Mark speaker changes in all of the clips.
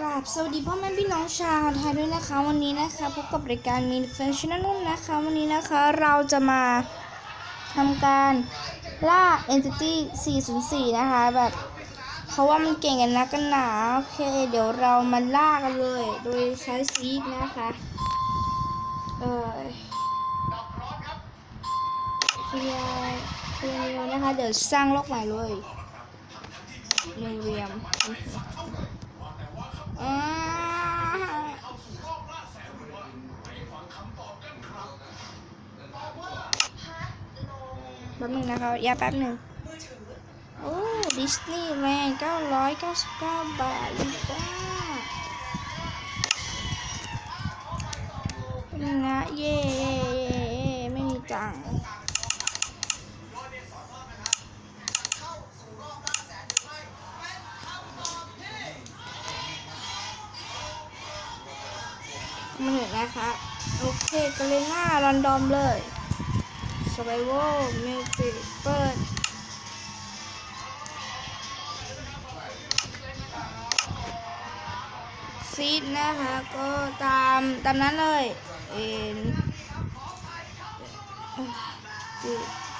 Speaker 1: กราบสวัสดีพ่อแม่พี่น้องชาวไทยด้วยนะคะ วันนี้นะคะพบกับรายการมีแฟชั่นนุ่นนะคะ วันนี้นะคะเราจะมาทำการล่า Entity 404 นะคะ แบบเขาว่ามันเก่งกันนะกันหนาโอเค เดี๋ยวเรามาล่ากันเลย โดยใช้ซีกนะคะเออเคลียร์เคลียร์เลยนะคะ เดี๋ยวสร้างโลกใหม่เลยนิวเรียม นะคะอย่าแป๊บหนึ่งโอ้ดิสนีย์แลนด์999 บาทเลยจ้าเป็นไงเย่เย่เย่ไม่มีตังค์มาเถอะนะคะ โอเคก็เลยหน้ารันดอมเลย Survival Music เปิดซีดนะคะ ก็ตามตามนั้นเลยเอ็นจี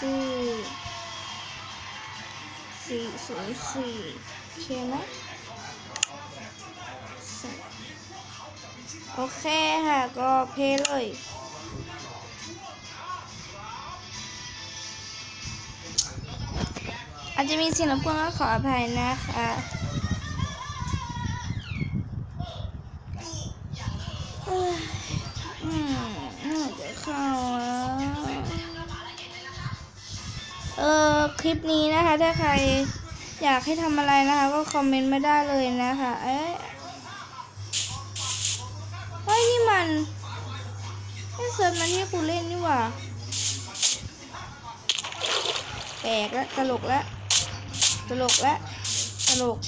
Speaker 1: จีสี่ศูนย์สี่โอเคไหมโอเคค่ะ ก็เพลเลย อาจจะมีเสียงรบกวนก็ขออภัยนะคะเอ้ยอืมน่าจะเข้าเออคลิปนี้นะคะ ถ้าใครอยากให้ทำอะไรนะคะ ก็คอมเมนต์ไม่ได้เลยนะคะเอ้ยเฮ้ยนี่มันไม่เซิร์ฟมันที่กูเล่นนี่หว่าแปลกแล้วตลกแล้ว ลกและตลก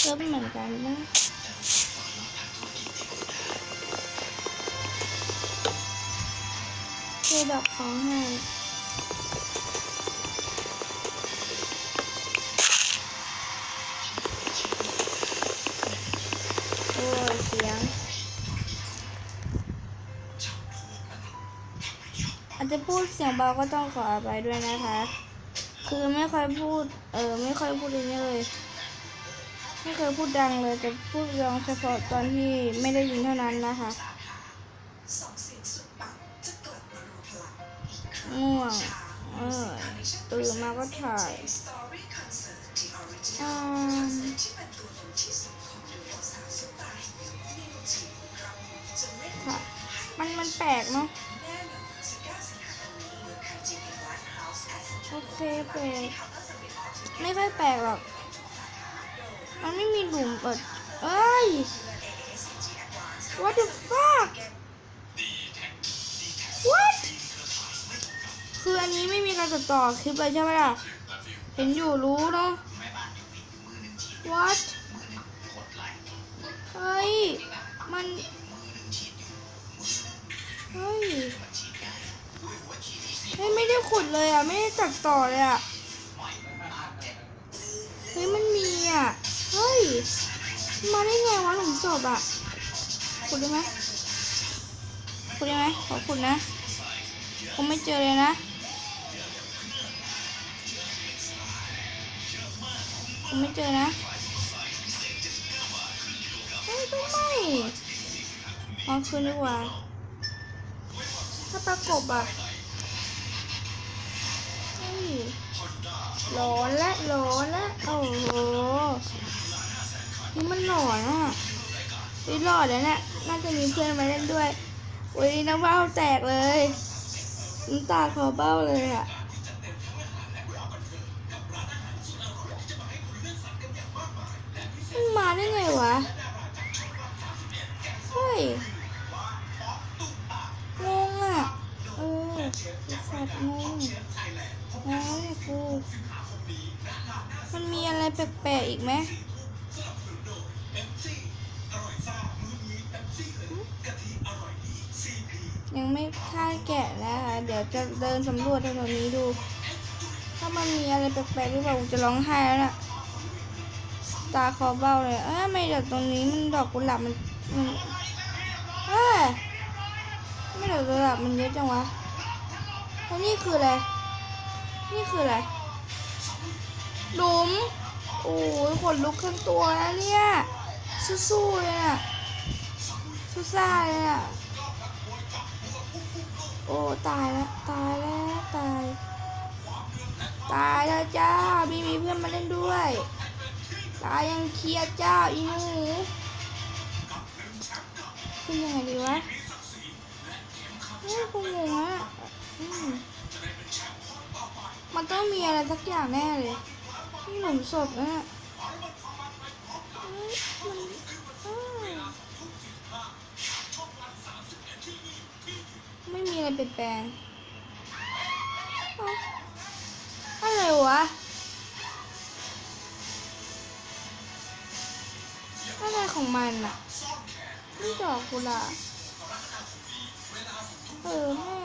Speaker 1: เพิ่มเหมือนกันนะเทดอกของให้ พูดเสียงเบาก็ต้องขออภัยด้วยนะคะ คือไม่ค่อยพูด เออไม่ค่อยพูดอย่างนี้เลย ไม่เคยพูดดังเลยแต่พูดดังเฉพาะตอนที่ไม่ได้ยินเท่านั้นนะคะง่วงเออตื่นมาก็ถ่ายอืมค่ะมันมันแปลกเนาะ เคแปลกไม่ค่อยแปลกหรอก มันไม่มีหลุมเปิดเอ้ย what the fuck what คืออันนี้ไม่มีการตัดต่อคลิปเลยใช่ไหมล่ะ เห็นอยู่รู้เนาะ what เฮ้ย มัน เฮ้ย เฮ้ยไม่ได้ขุดเลยอะ ไม่ได้ตัดต่อเลยอะ เฮ้ยมันมีอะ เฮ้ย มาได้ไงวะหลุมศพอะ ขุดได้ไหมขุดได้ไหมขอขุดนะคงไม่เจอเลยนะคงไม่เจอนะเฮ้ยก็ไม่ลองคืนดีกว่า ถ้าประกบอะ หลอนและหลอนและโอ้โหนี่มันหลอนอะวิหลอนแล้วเนี่ยน่าจะมีเพื่อนมาเล่นด้วยอุ้ยน้ำเบ้าแตกเลยน้ำตาคอเบ้าเลยอะมันมาได้ไงวะเฮ้ยงงอะเออสัตว์งง งงเลยกูมันมีอะไรแปลกๆอีกไหมยังไม่ค่าแกะนะคะเดี๋ยวจะเดินสำรวจถนนนี้ดู ถ้ามันมีอะไรแปลกๆหรือเปล่ากูจะร้องไห้แล้วน่ะ ตาคอเบ้าเลย เอ้ยไม่ดอกตรงนี้มันดอกกุหลาบมันมันเอ้ยไม่ดอกกุหลาบมันเยอะจังวะแล้วนี่คืออะไร นี่คืออะไร หลุม โอ้ยขนลุกขึ้นตัวนะเนี่ย สู้ๆเลยอะสู้ซ่าเลยอะโอ้ ตายแล้ว ตายแล้ว ตาย ตายแล้วจ้าไม่มีเพื่อนมาเล่นด้วย ตายยังเครียดเจ้าอีหนูขึ้นยังไงดีวะเฮ้ยกูงงอะอืม มันต้องมีอะไรสักอย่างแน่เลยนี่หลุมศพนะเนี่ยเฮ้ยมันเอ้ยไม่มีอะไรเปลี่ยนแปลงอะไรวะอะไรของมันอะนี่ดอกกุหลาบเออแม่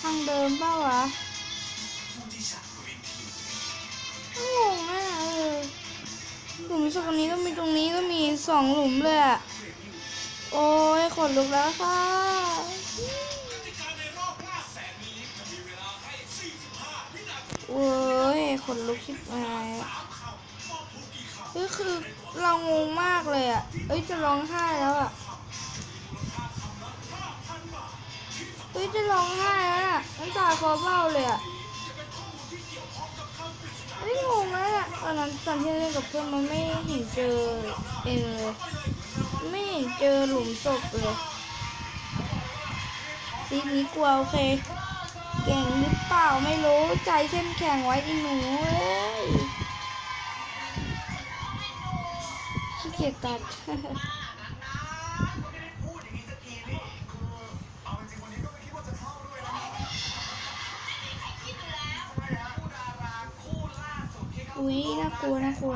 Speaker 1: ทางเดิมเปล่าวะงงมากเออหลุมศพตรงนี้ก็มีตรงนี้ก็มีสองหลุมเลยอะโอ้ยขนลุกแล้วค่ะโอ้ยขนลุกชิบหายเฮ้ยคือเรางงมากเลยอะเอ้ยจะร้องไห้แล้วอะ เฮ้ยจะร้องไห้แล้วอะน้ำตาคลอเบ้าเลยอะเฮ้ยงงแล้วอะตอนนั้นตอนที่เล่นกับเพื่อนมันไม่เห็นเจอเองเลยไม่เห็นเจอหลุมศพเลยซีนนี้กลัวโอเคเก่งหรือเปล่าไม่รู้ใจเข้มแข็งไว้อีหนูเอ้ยขี้เกียจตัด อุ๊ยน่ากลัวน่ากลัว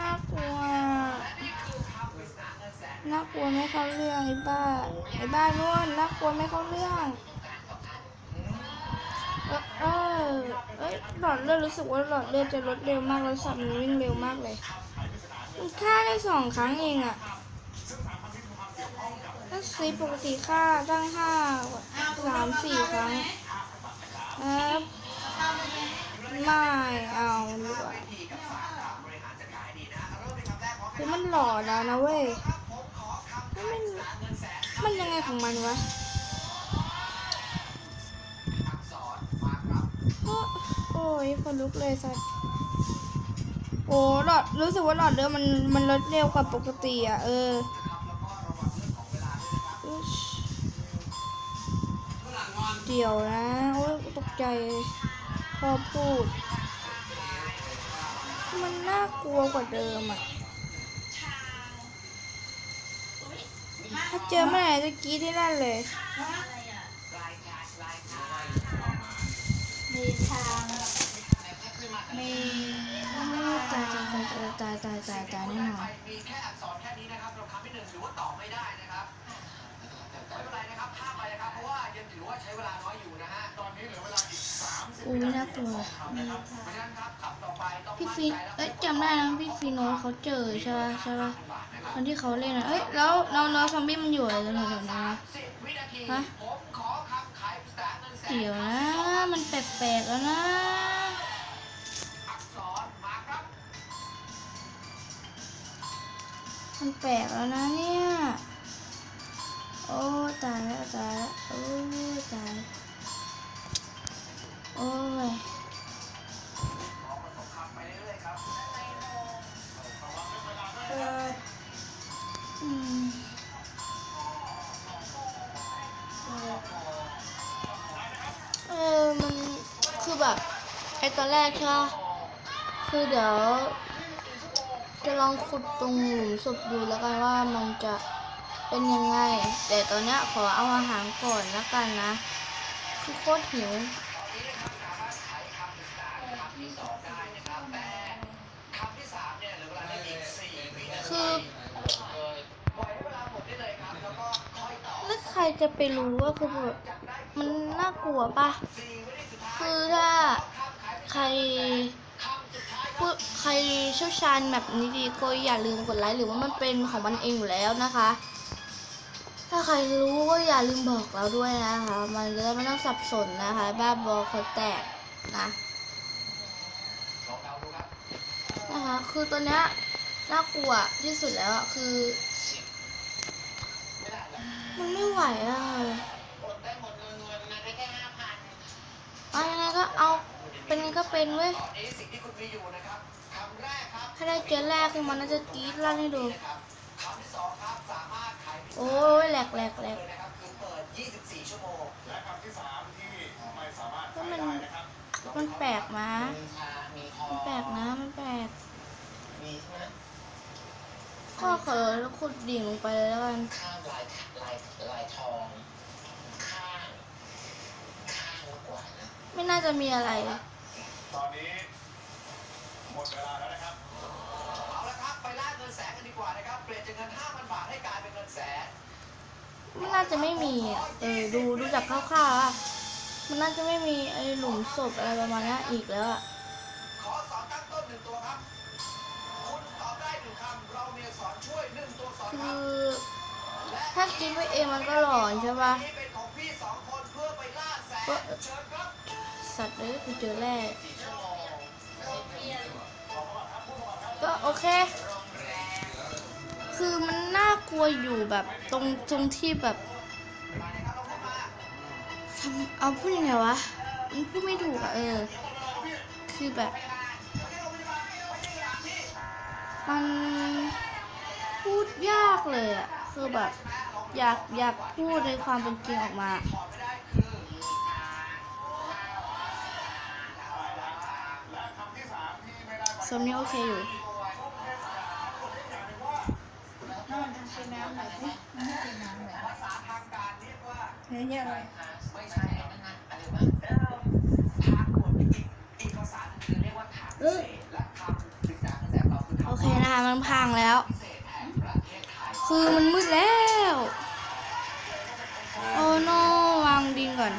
Speaker 1: น่ากลัวน่ากลัวไม่เข้าเรื่องไอ้บ้าไอ้บ้านู่นน่ากลัวไม่เข้าเรื่องเออเออเอ้ยหลอดเลือดรู้สึกว่าหลอดเลือดจะลดเร็วมากแล้วสัตว์มันวิ่งเร็วมากเลยมันฆ่าได้สองครั้งเองอะ ซีปกติฆ่าตั้งห้าสามสี่ครั้งครับไม่เอาดีกว่าคือมันหล่อแล้วนะเว้ยมันมันยังไงของมันวะโอ้ยคนลุกเลยสัตว์โอ้หลอดรู้สึกว่าหลอดเลือดมันมันลดเร็วกว่าปกติอะเออ เดี๋ยวนะ โอ้ยตกใจพอพูด มันน่ากลัวกว่าเดิมอะ ถ้าเจอเมื่อไหร่จะกรีดที่นั่นเลย
Speaker 2: มีทางมี
Speaker 1: ตายตายตายตายตายตายแน่นอน
Speaker 3: มีแค่อักษรแค่นี้นะครับเราคำที่หนึ่งถือว่าตอบไม่ได้นะครับไม่เป็นไรนะครับ
Speaker 1: อุ้ยน่ากลัว
Speaker 3: เพราะฉะนั้นครับขับต่อไปต้อง
Speaker 1: พี่ฟีเอ้ยจำได้นะพี่ฟีโนเขาเจอใช่ป่ะใช่ป่ะตอนที่เขาเล่นอะเอ้ยแล้วแล้วแล้วซอมบี้มันอยู่อะไรแถวๆนั้นนะ
Speaker 3: สิบวินาที
Speaker 1: ฮะ
Speaker 3: ผมขอคำขายแสนเงินแสน
Speaker 1: เดี๋ยวนะ มันแปลกๆแล้วนะ
Speaker 3: อักษรมาครับ
Speaker 1: มันแปลกแล้วนะเนี่ย ตอนแรกใช่คือเดี๋ยว จะลองขุดตรงหลุมศพดูแล้วกันว่ามันจะเป็นยังไง แต่ตอนนี้ขอเอาอาหารก่อนแล้วกันนะคือโคตรหิวคือแล้วใครจะไปรู้ว่าคือมันน่ากลัวปะคือถ้า ใครพูดใครเชี่ยวชาญแบบนี้ดีก็อย่าลืมกดไลค์หรือว่ามันเป็นของมันเองอยู่แล้วนะคะ ถ้าใครรู้ก็อย่าลืมบอกเราด้วยนะคะ มันจะไม่ต้องสับสนนะคะ บ้าบอคนแตกนะนะคะ คือตัวเนี้ยน่ากลัวที่สุดแล้วอะคือ มันไม่ไหวอะ
Speaker 3: อะได้แค่ห้าพัน
Speaker 1: เอายังไงก็เอา เป็นไงก็เป็นเว้ย
Speaker 3: ตอนนี้สิ่งที่คุณมีอยู่นะครับคำแรกครับ
Speaker 1: ถ้าได้เจอแรกคือมันน่าจะกรี๊ดลั่นให้ดู
Speaker 3: นะครับคำที่สองครับสามารถขายพิซซ่า
Speaker 1: โอ้ยแหลกแหลกแหลก
Speaker 3: เลยนะครับคือเปิด24ชั่วโมง
Speaker 4: และคำที่สามที่ไม่สามารถ
Speaker 1: ก็
Speaker 4: ขาย
Speaker 1: มัน
Speaker 4: ได้นะครับ
Speaker 1: มันแปลกนะ
Speaker 3: มีชามีทอ
Speaker 1: มันแปลกนะ มันแปลก
Speaker 3: มีใช่ไหม
Speaker 1: ก็เขอแล้วขุดดิ่งลงไปเลยแล้วกัน
Speaker 3: ข้างลายลายลายทองข้างข้างมากกว่านะ
Speaker 1: ไม่น่าจะมีอะไร
Speaker 4: ตอนนี้หมดเวลาแล้วนะครับ
Speaker 3: เอาละครับ ไปล่าเงินแสนกันดีกว่านะครับ เปลี่ยนจากเงิน 5,000 บาทให้กลายเป็นเงินแสน
Speaker 1: ไม่น่าจะไม่มีอะเออดูดูจากคร่าวๆอะมันน่าจะไม่มีไอ้หลุมศพอะไรประมาณนี้อีกแล้วอะ
Speaker 3: ขอสอนตั้งต้นหนึ่งตัวครับ คุณตอบได้หนึ่งคำเรามีอักษรช่วยหนึ่งตัวสอน
Speaker 1: คื
Speaker 3: ครับ
Speaker 1: อ
Speaker 3: และ
Speaker 1: ถ้าคิดไปเองมันก็หลอนใช่ปะ
Speaker 3: นี่เป็นของพี่สองคนเพื่อไปล่าแสน
Speaker 1: ก็
Speaker 3: เชิญครับ
Speaker 1: สัตว์เลยกูเจอแร่ก็โอเค คือมันน่ากลัวอยู่แบบตรงตรงที่แบบ
Speaker 3: เลยครับเราเข้ามา
Speaker 1: ทำเอาพูดยังไงวะ มันพูดไม่ถูกอะเออ คือแบบ มันพูดยากเลยอะคือแบบ อยากอยากพูดในความเป็นจริงออกมา
Speaker 3: งการเรียกว่า
Speaker 2: เฮ้ยอะไร
Speaker 3: ไม่ใช่อะไรวะเออทางด่วนอีกอีกภาษาหนึ่งคือเรียกว่าทางพิเศษและคำศึกษาตั้งแต่เร
Speaker 1: โอเคนะคะมันพังแล้ว คือมันมืดแล้ว โอ้โนวางดินก่อน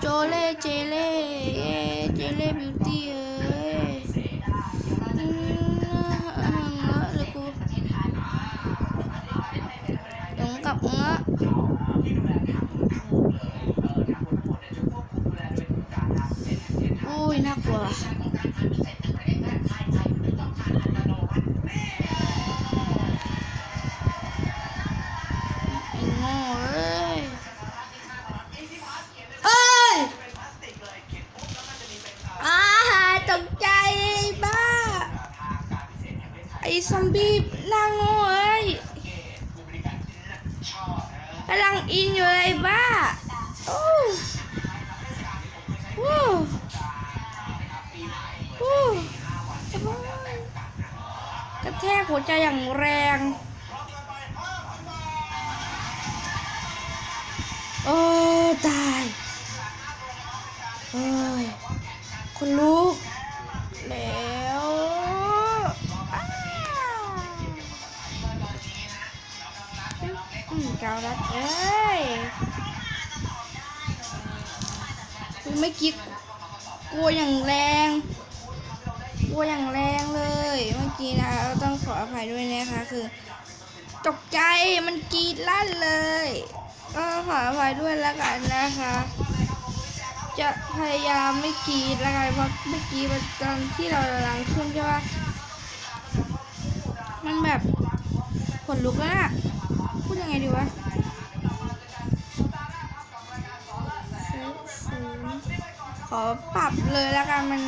Speaker 1: โจเล่ เจเล่เย้เจเล่บิวตี้เอ้ยอืมเงอะเลยกูหลงกับเงอะ
Speaker 3: ที่ดูแลทางทั้งหมดเลยเออทางหมดทั้งหมดเนี่ยจะควบคุ เงะ
Speaker 1: อุ้ยน่ากลัว
Speaker 3: กระ
Speaker 1: แทกหัวใจอย่างแรง โอ้ตายเอ้ยคนลุกแล้วอืมกาวรัดเอ้ยไม่กิ๊กกลัวอย่างแรง กลัวอย่างแรงเลย เมื่อกี้นะเราต้องขออภัยด้วยนะคะคือ ตกใจมันกรีดลั่นเลยก็ขออภัยด้วยแล้วกันนะคะ จะพยายามไม่กรีดล้วกันเพราะเมื่อกี้ตอนที่เรากำลังขึ้นใช่ปะมันแบบขนลุกแล้วนะพูดยังไงดีวะขอปรับเลยแล้วกันมัน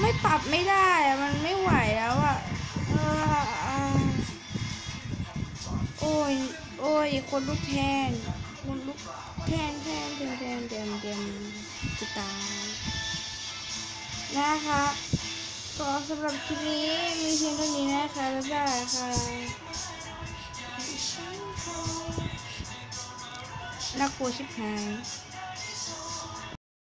Speaker 1: ไม่ปรับไม่ได้อะมันไม่ไหวแล้วอะอออ่าโอ้ย โอ้ย คนลุกแทน คนลุกแทนแทนแทนแทนแทนแทนจะตานะคะก็สำหรับคลิปนี้มีเพียงเท่านี้นะคะบ๊ายบายค่ะน่ากลัวชิบหาย